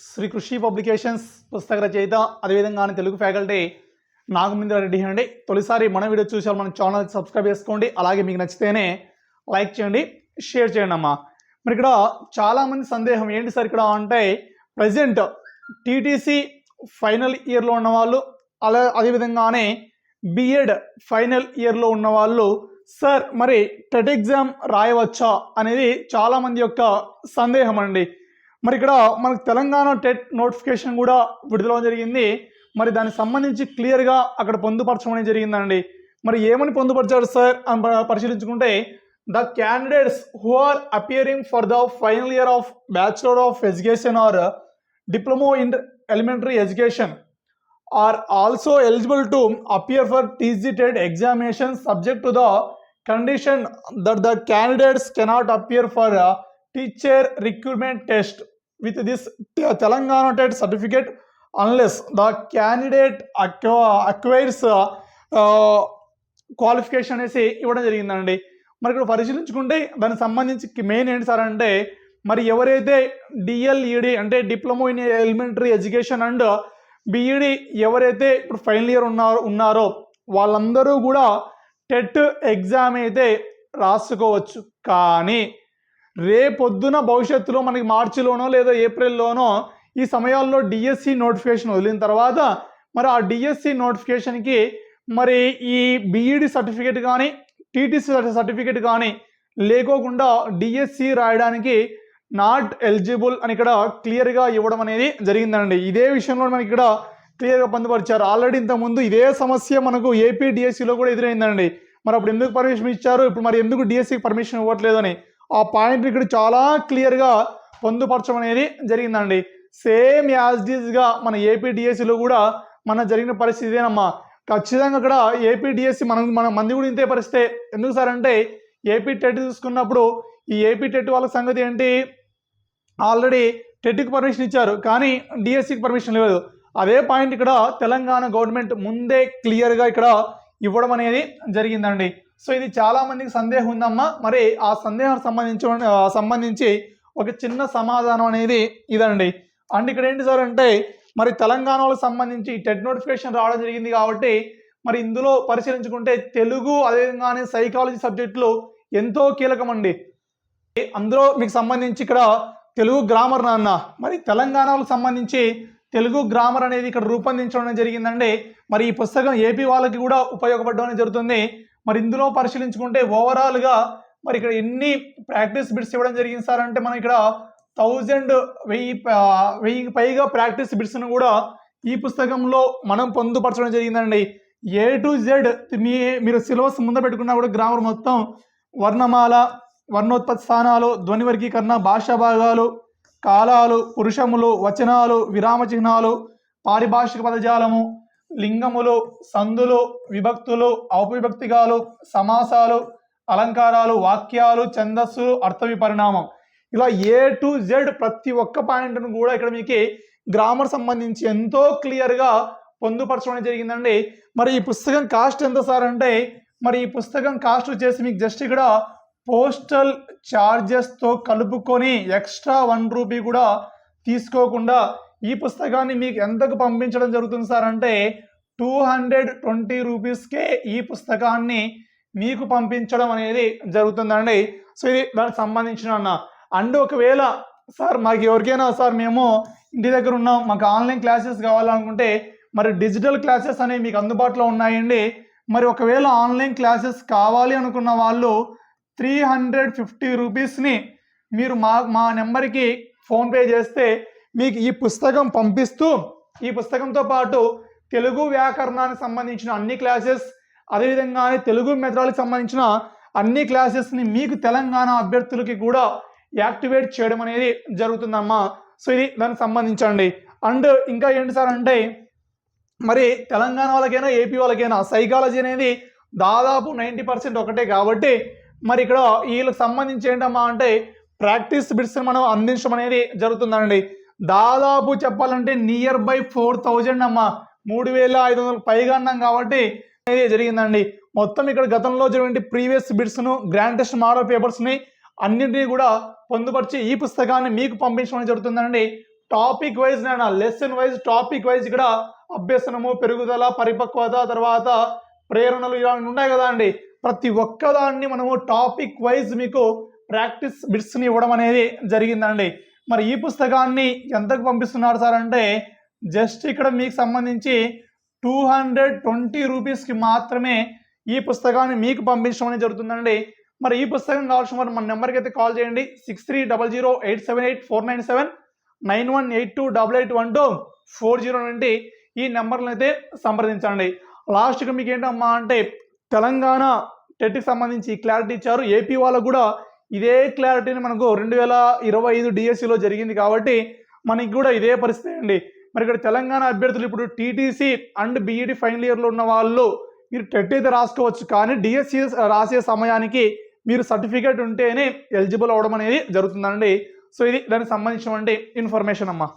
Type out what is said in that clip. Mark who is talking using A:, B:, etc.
A: శ్రీ కృషి పబ్లికేషన్స్ పుస్తక రచయిత అదేవిధంగా తెలుగు ఫ్యాకల్టీ నాగమేంద్ర రెడ్డి అండి. తొలిసారి మన వీడియో చూసారు మన ఛానల్ సబ్స్క్రైబ్ చేసుకోండి. అలాగే మీకు నచ్చితేనే లైక్ చేయండి షేర్ చేయండి అమ్మా. మరి ఇక్కడ చాలామంది సందేహం ఏంటి సార్ ఇక్కడ అంటే ప్రజెంట్ టీటీసీ ఫైనల్ ఇయర్లో ఉన్నవాళ్ళు అలా అదేవిధంగానే బిఎడ్ ఫైనల్ ఇయర్లో ఉన్నవాళ్ళు సార్ మరి టెట్ ఎగ్జామ్ రాయవచ్చా అనేది చాలామంది యొక్క సందేహం అండి. మరి ఇక్కడ మనకు తెలంగాణ టెట్ నోటిఫికేషన్ కూడా విడుదల జరిగింది. మరి దానికి సంబంధించి క్లియర్గా అక్కడ పొందుపరచడం జరిగిందండి. మరి ఏమని పొందుపరిచారు సార్ అని పరిశీలించుకుంటే the candidates who are appearing for the final year of bachelor of education or diploma in elementary education are also eligible to appear for TG TET examination subject to the condition that the candidates cannot appear for teacher recruitment test with this Telangana Telangana TET certificate unless the candidate acquires uh, qualification అనేసి ఇవ్వడం జరిగిందండి. మరి ఇక్కడ పరిశీలించుకుంటే దానికి సంబంధించి main ఏంటి sir అంటే మరి ఎవరైతే డిఎల్ఈడి అంటే diploma in elementary education and BEd ఎవరైతే ఇప్పుడు ఫైనల్ ఇయర్ ఉన్నారో ఉన్నారో వాళ్ళందరూ కూడా టెట్ ఎగ్జామ్ అయితే రాసుకోవచ్చు. కానీ రేపొద్దున భవిష్యత్తులో మనకి మార్చిలోనో లేదా ఏప్రిల్లోనో ఈ సమయాల్లో డిఎస్సి నోటిఫికేషన్ వదిలిన తర్వాత మరి ఆ డిఎస్సి నోటిఫికేషన్కి మరి ఈ బీఈడి సర్టిఫికేట్ కానీ టీటీసీ సర్టిఫికేట్ కానీ లేకోకుండా డిఎస్సి రాయడానికి నాట్ ఎలిజిబుల్ అని ఇక్కడ క్లియర్గా ఇవ్వడం అనేది జరిగిందండి. ఇదే విషయంలో మనకి ఇక్కడ క్లియర్గా పొందుపరిచారు. ఆల్రెడీ ఇంతకుముందు ఇదే సమస్య మనకు ఏపీ డిఎస్సిలో కూడా ఎదురైందండి. మరి అప్పుడు ఎందుకు పర్మిషన్ ఇచ్చారు? ఇప్పుడు మరి ఎందుకు డిఎస్సికి పర్మిషన్ ఇవ్వట్లేదు అని ఆ పాయింట్ ఇక్కడ చాలా క్లియర్గా పొందుపరచడం అనేది జరిగిందండి. సేమ్ యాజ్ డీజ్గా మన ఏపీడిఎస్సిలో కూడా మన జరిగిన పరిస్థితి ఇదేనమ్మా. ఖచ్చితంగా ఇక్కడ ఏపీడిఎస్సి మనం మన మంది కూడా ఇంతే పరిస్థితే. ఎందుకు సార్ అంటే ఏపీ టెట్ చూసుకున్నప్పుడు ఈ ఏపీ టెట్ వాళ్ళ సంగతి ఏంటి? ఆల్రెడీ టెట్కి పర్మిషన్ ఇచ్చారు కానీ డిఎస్సికి పర్మిషన్ లేదు. అదే పాయింట్ ఇక్కడ తెలంగాణ గవర్నమెంట్ ముందే క్లియర్గా ఇక్కడ ఇవ్వడం అనేది జరిగిందండి. సో ఇది చాలా మందికి సందేహం ఉందమ్మా. మరి ఆ సందేహానికి సంబంధించి సంబంధించి ఒక చిన్న సమాధానం అనేది ఇదండి. అండ్ ఇక్కడ ఏంటి సార్ అంటే మరి తెలంగాణలో సంబంధించి టెట్ నోటిఫికేషన్ రావడం జరిగింది కాబట్టి మరి ఇందులో పరిశీలించుకుంటే తెలుగు అదేవిధంగానే సైకాలజీ సబ్జెక్టులు ఎంతో కీలకమండి. అందులో మీకు సంబంధించి ఇక్కడ తెలుగు గ్రామర్ నాన్న మరి తెలంగాణకు సంబంధించి తెలుగు గ్రామర్ అనేది ఇక్కడ రూపొందించడం జరిగిందండి. మరి ఈ పుస్తకం ఏపీ వాళ్ళకి కూడా ఉపయోగపడడం జరుగుతుంది. మరి ఇందులో పరిశీలించుకుంటే ఓవరాల్గా మరి ఇక్కడ ఎన్ని ప్రాక్టీస్ బిట్స్ ఇవ్వడం జరిగింది సార్? అంటే మనం ఇక్కడ థౌజండ్ వెయ్యి వెయ్యి పైగా ప్రాక్టీస్ బిట్స్ను కూడా ఈ పుస్తకంలో మనం పొందుపరచడం జరిగిందండి. ఏ టు జెడ్ మీ మీరు సిలబస్ ముందు పెట్టుకున్నా కూడా గ్రామర్ మొత్తం వర్ణమాల వర్ణోత్పత్తి స్థానాలు ధ్వని వర్గీకరణ భాషా భాగాలు కాలాలు పురుషములు వచనాలు విరామ చిహ్నాలు పారిభాషిక పదజాలము లింగములు సందులు విభక్తులు ఔపవిభక్తిగాలు సమాసాలు అలంకారాలు వాక్యాలు ఛందస్సులు అర్థ విపరిణామం ఇలా ఏ టు జెడ్ ప్రతి ఒక్క పాయింట్ను కూడా ఇక్కడ మీకు గ్రామర్ సంబంధించి ఎంతో క్లియర్గా పొందుపరచడం జరిగిందండి. మరి ఈ పుస్తకం కాస్ట్ ఎంత సార్ అంటే మరి ఈ పుస్తకం కాస్ట్ వచ్చేసి మీకు జస్ట్ ఇక్కడ పోస్టల్ ఛార్జెస్తో కలుపుకొని ఎక్స్ట్రా వన్ రూపీ కూడా తీసుకోకుండా ఈ పుస్తకాన్ని మీకు ఎంతకు పంపించడం జరుగుతుంది సార్ అంటే టూ హండ్రెడ్ ట్వంటీ రూపీస్కే ఈ పుస్తకాన్ని మీకు పంపించడం అనేది జరుగుతుందండి. సో ఇది దానికి సంబంధించిన అన్న. అండ్ ఒకవేళ సార్ మాకు ఎవరికైనా సార్ మేము ఇంటి దగ్గర ఉన్నాం మాకు ఆన్లైన్ క్లాసెస్ కావాలనుకుంటే మరి డిజిటల్ క్లాసెస్ అనేవి మీకు అందుబాటులో ఉన్నాయండి. మరి ఒకవేళ ఆన్లైన్ క్లాసెస్ కావాలి అనుకున్న వాళ్ళు త్రీ హండ్రెడ్ ఫిఫ్టీ రూపీస్ని మీరు మా మా నెంబర్కి ఫోన్పే చేస్తే మీకు ఈ పుస్తకం పంపిస్తూ ఈ పుస్తకంతో పాటు తెలుగు వ్యాకరణానికి సంబంధించిన అన్ని క్లాసెస్ అదేవిధంగానే తెలుగు మెథడాలకు సంబంధించిన అన్ని క్లాసెస్ని మీకు తెలంగాణ అభ్యర్థులకి కూడా యాక్టివేట్ చేయడం అనేది జరుగుతుందమ్మా. సో ఇది దానికి సంబంధించండి. అండ్ ఇంకా ఏంటి సార్ అంటే మరి తెలంగాణ వాళ్ళకైనా ఏపీ వాళ్ళకైనా సైకాలజీ అనేది దాదాపు నైంటీ పర్సెంట్ ఒకటే కాబట్టి మరి ఇక్కడ వీళ్ళకి సంబంధించి ఏంటమ్మా అంటే ప్రాక్టీస్ బిట్స్ మనం అందించడం అనేది జరుగుతుందండి. దాదాపు చెప్పాలంటే నియర్ బై ఫోర్ థౌజండ్ అమ్మా. మూడు వేల ఐదు వందలకు పైగా అన్నాం కాబట్టి అనేది జరిగిందండి. మొత్తం ఇక్కడ గతంలో జరిగిన ప్రీవియస్ బిడ్స్ను గ్రాండ్ టెస్ట్ మోడల్ పేపర్స్ని అన్నింటినీ కూడా పొందుపరిచి ఈ పుస్తకాన్ని మీకు పంపించడం జరుగుతుందండి. టాపిక్ వైజ్ నేను? లెసన్ వైజ్ టాపిక్ వైజ్ ఇక్కడ అభ్యసనము పెరుగుదల పరిపక్వత తర్వాత ప్రేరణలు ఇలా ఉంటాయి కదా అండి. ప్రతి ఒక్కదాన్ని మనము టాపిక్ వైజ్ మీకు ప్రాక్టీస్ బిట్స్ని ఇవ్వడం అనేది జరిగిందండి. మరి ఈ పుస్తకాన్ని ఎంతకు పంపిస్తున్నారు సార్ అంటే జస్ట్ ఇక్కడ మీకు సంబంధించి టూ హండ్రెడ్ ట్వంటీ రూపీస్కి మాత్రమే ఈ పుస్తకాన్ని మీకు పంపించడం అనేది జరుగుతుందండి. మరి ఈ పుస్తకం కావాల్సిన వారు మన నెంబర్కి అయితే కాల్ చేయండి. Six three double zero eight seven eight four nine seven nine one eight two double eight one two four zero నుండి ఈ నెంబర్లను అయితే సంప్రదించండి. లాస్ట్గా మీకు ఏంటమ్మా అంటే తెలంగాణ టెట్కి సంబంధించి క్లారిటీ ఇచ్చారు. ఏపీ వాళ్ళకు కూడా ఇదే క్లారిటీని మనకు రెండు వేల ఇరవై ఐదు డిఎస్సిలో జరిగింది కాబట్టి మనకి కూడా ఇదే పరిస్థితి అండి. మరి ఇక్కడ తెలంగాణ అభ్యర్థులు ఇప్పుడు టీటీసీ అండ్ బీఈడి ఫైనల్ ఇయర్లో ఉన్న వాళ్ళు మీరు టెట్ అయితే రాసుకోవచ్చు కానీ డిఎస్సి రాసే సమయానికి మీరు సర్టిఫికేట్ ఉంటేనే ఎలిజిబుల్ అవ్వడం అనేది జరుగుతుందండి. సో ఇది దానికి సంబంధించినటువంటి ఇన్ఫర్మేషన్ అమ్మా.